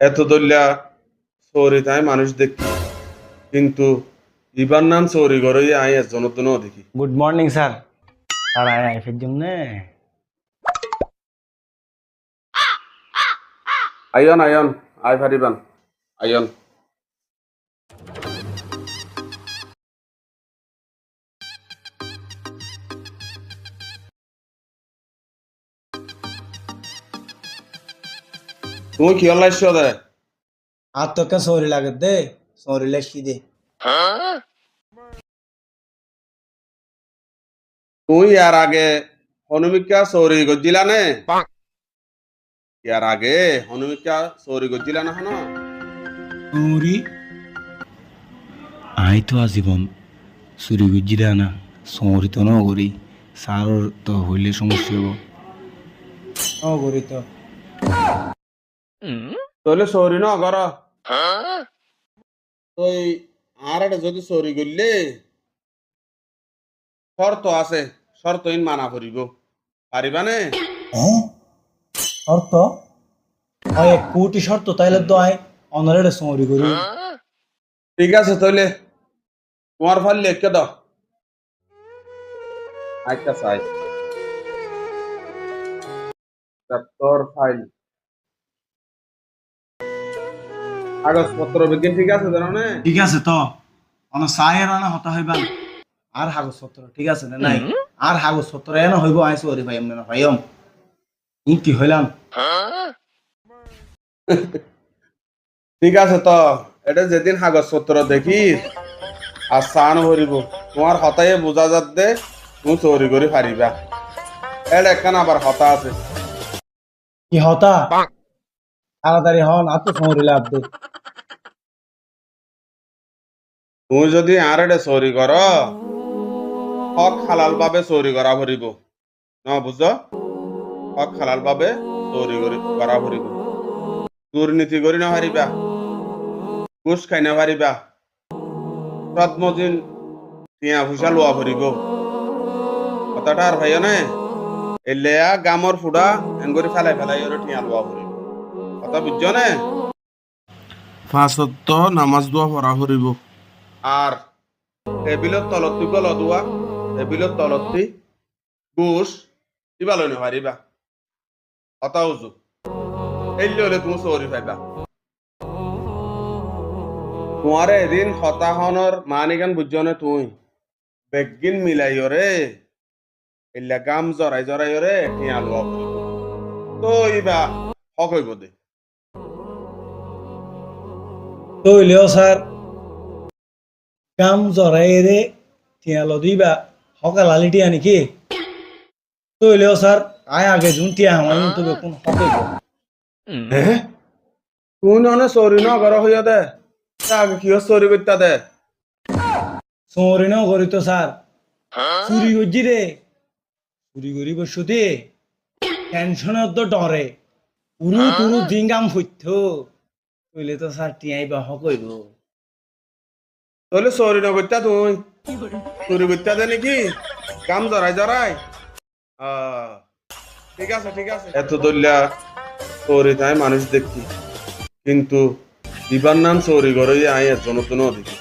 এত দল্যা চৌরি তাই মানুষ দেখি। কিন্তু ইবার নাম চৌরি গড়ই আই একজনের জন্য দেখি। গুড মর্নিং স্যার স্যার আয় আইফের জন্য। আয়ন আয়ন আই ফারিবান। আইয়ন তুমি কি হল্লাইছ দে আর তোকে সরি লাগে দে সরি লেসি দে। তুই ইয়ার আগে হনুমিকা চৌরি গজিলা নে? ইয়ার আগে হনুমিকা চৌরি গজিলা না হন? চুরি আই তো আজীবন চুরি গুজিরা না চুরি তো নগরি। স্যার তো হইলে সমস্যা হব নগরি তো। তাহলে চৌরি ন কর তুই আর একটা যদি চৌরি করলে শর্ত আছে শর্ত ইন মানা করিব। পারিবানে হ্যাঁ? শর্ত? হয় কোটি শর্ত তাইলে তো আয় অনারে চুরি করি। ঠিক আছে তাহলে তোমার ফাল লিখে দাও। আচ্ছা সাই তোর ফাইল। কাগজপত্র বিজ্ঞান ঠিক আছে না? ঠিক আছে তো। অন সায়ের আনা হতা হইবা আর কাগজপত্র ঠিক আছে না নাই? আর কাগজপত্র এন হইব আই সরি ভাই না ভাইম কি হইলাম? ঠিক আছে তো। এটা যেদিন কাগজপত্র দেখি আর চান ভরিব তোমার হতাই বোঝা যাত দে তুমি চৌরি করে পারিবা এটা একখান আবার হতা আছে। কি হতা? তাড়াতাড়ি হন আর তো লাভ তুমি যদি আর এটা চৌরি কর, হক হালাল ভাবে চৌরি করা ভরিব ন বুঝ হক হালাল ভাবে চৌরি কৰি করা ভরিব দুর্নীতি করি না পারিবা ঘুষ খাই না পারিবা সৎমদিন টিয়া পয়সা লোৱা ভরিব কথাটা আর ভাইয়া নে? এলেয়া গামর ফুডা এঙ্গরি ফেলাই ফেলাই ওরে টিয়া লোৱা ভরিব কথা বুঝছ নে? ফাঁসত নামাজ দোয়া পড়া ভরিব আর টেবিলত তলতটি গল দোৱা টেবিলত তলতটি ঘুষ কিবা লৈ নোৱাৰিবা কথা উজু। এলি হলে তুমি চৌৰি পাইবা তোমাৰে এদিন হতাশনৰ মানিগান বুঝছনে তুই। বেগিন মিলাইয়রে এলা গাম জৰাই জৰাইয়রে টিয়া লোৱা ভৰিব তো ইবা হক হইব দে। তৈলেও স্যার কাম জরাই রে টিয়ালো দিবা সকাল আলি টিয়া নাকি? তৈলেও স্যার আয় আগে যোন টিয়া আমার মতো কোন হকে হে? তুই নহলে চৌৰি ন ঘৰ হৈ দে তাক কিয় চৌৰি কৰিতা দে? চোরি নাও করি তো স্যার চুরি করছি রে চুরি করি বসু দে। টেনশনের তো ডরে উরু তুরু দিঙ্গাম হইত তৈলে তো স্যার টিয়াই বা হকইব তলে না নকৰিতা তুই। চুৰি কৰিতা দে নেকি? কাম জৰাই আহ, ঠিক আছে ঠিক আছে। এত দলিয়া চৌরি তাই মানুষ দেখি। কিন্তু দিবার নাম চৌরি করে আই এত নতুন দেখি